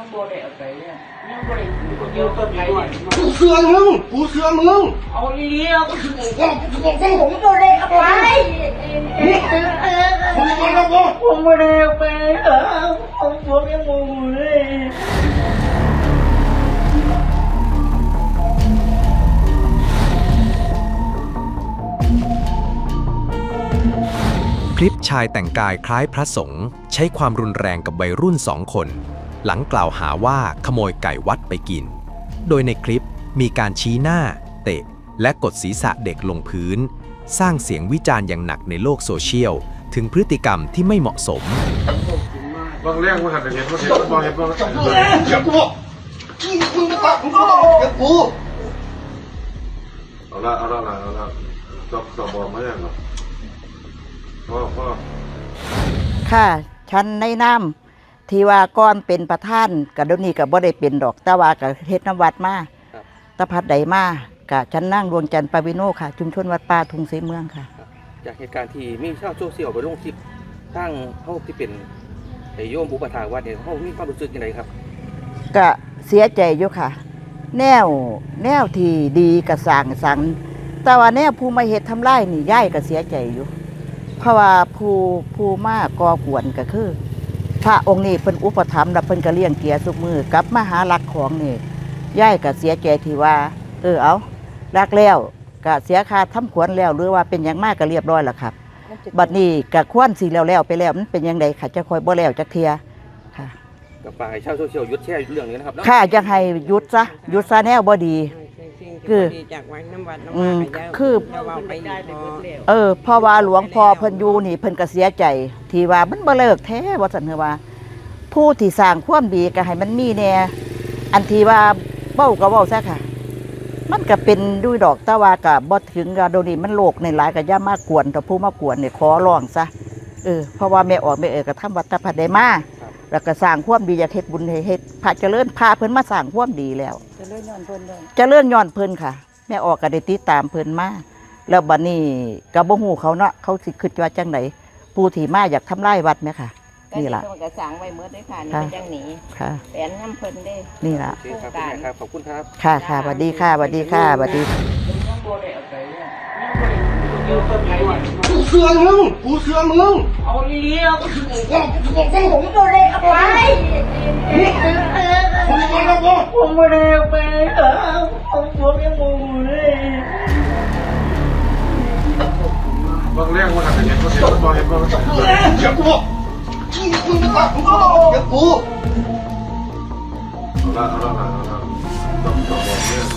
ยังบ่ได้เอาไปเนี่ยยังบ่ได้เกี่ยวกับไปเนี่ยกูเสือมึงกูเสือมึงเอาเลี้ยวผมบ่ได้เอาไปมึงมาแล้วกูผมบ่ได้เอาไปผมบอกยังบ่รู้เลยคลิปชายแต่งกายคล้ายพระสงฆ์ใช้ความรุนแรงกับวัยรุ่นสองคน หลังกล่าวหาว่าขโมยไก่วัดไปกิน โดยในคลิปมีการชี้หน้า เตะ และกดศีรษะเด็กลงพื้น สร้างเสียงวิจารณ์อย่างหนักในโลกโซเชียล ถึงพฤติกรรมที่ไม่เหมาะสม บางเรื่องมันหันไปเห็นว่าเห็นว่าเห็นว่าเสือกูมึงมาตัดมึงก็ต้องเสือกูเอาละเอาละเอาละจบสอบบอกมาอย่างหรอพ่อพ่อค่ะ ฉันในน้ำ ที่ว่าก่อนเป็นประธานกับเดี๋ยวนี้ก็บ่ได้เป็นดอก แต่ว่ากับเฮ็ดน้ำวัดมาตะพัดใดมากะฉันนั่งดวงจันทร์ปาวิโนค่ะ ชุมชนวัดป่าทุงศรีเมืองค่ะจากเหตุการณ์ที่มีชาวโซเชียลไปลงคลิปตั้งเขาที่เป็นไอ้โยมอุปถากวัดเนี่ยเขามีความรู้สึกยังไงครับ ก็เสียใจอยู่ค่ะ แนวแนวที่ดีกระสร้างสรรค์แต่ว่าแนวผู้มาเฮ็ดทำลายนี่ย่ายก็เสียใจอยู่ เพราะว่าผู้ผู้มาก่อกวนก็คือ พระองค์นี้เพิ่นอุปถัมภ์และเพิ่นก็เลี้ยงเกียรสุกมือกลับมาหารักของนี่ย่ายก็เสียใจที่ว่า เออเอารักแล้วก็เสียค่าทำขวัญแล้วหรือว่าเป็นหยังมากก็เรียบร้อยแล้วครับ บัดนี้ก็ควรสิแล้วแล้วไปแล้วมันเป็นยังไงค่ะจะคอยบ่แล้วจักเทียค่ะกับฝ่ายชาวโซเชียลหยุดแชร์เรื่องนี้นะครับเนาะข้าจะให้หยุดซะหยุดซะแนวบ่ดี คือจากวัดน้ำวัดน้ำอืมว่าคือเราเอาไปอีกพอเออเพราะว่าหลวงพ่อเพิ่นอยู่นี่เพิ่นก็เสียใจ ที่ว่ามันบ่เลิกแท้ว่าซั่นคือว่า ผู้ที่สร้างความดีก็ให้มันมีแน่อันที่ว่าเว้าก็เว้าซะค่ะ มันก็เป็นด้วยดอกแต่ว่าก็บ่ถึงกับโดยวนี้มันโลกในหลายก็อย่ามากวนแต่ผู้มากวนเนี่ยขอร้องซะเออเพราะว่าแม่ออกแม่เออก็ทำวัดตะพัดได้มา แล้วก็สร้างความดีอยากเฮ็ดบุญให้เฮ็ดพระเจริญพาเพิ่นมาสร้างความดีแล้วจะเลื่อนย้อนเพิ่นเลยเจะเลื่อนย้อนเพิ่นค่ะ แม่ออกก็ได้ติดตามเพิ่นมาแล้วบัดนี้ก็บ่ฮู้เขาเนาะเขาสิคิดว่าจังไดผู้ที่มาอยากทำลายวัดแม่ค่ะนี่ล่ะก็ที่เพิ่นก็สั่งไว้เมื่อได้ค่ะนี่ค่ะ เป็นจังหนีค่ะ แผนน้ำเพิ่นได้ นี่ล่ะ โอเคครับคุณแม่ครับ ขอบคุณครับ ค่ะค่ะสวัสดีค่ะสวัสดีค่ะสวัสดียังบ่ได้เอาไปเนี่ยยังบ่ได้เปูเสือมึงกูเสือมึงเอาเลี้ยวผมบ่ได้เอาไปมึงมาแล้วผมบ่ได้เอาไปผมกยังบ่รู้เลยบางเรื่องมันหันไปเห็นว่าเห็นว่าเห็นว่าเสือกูมึงมาตัดมึงก็ต้องเสือกูเอาละเอาละเอาละ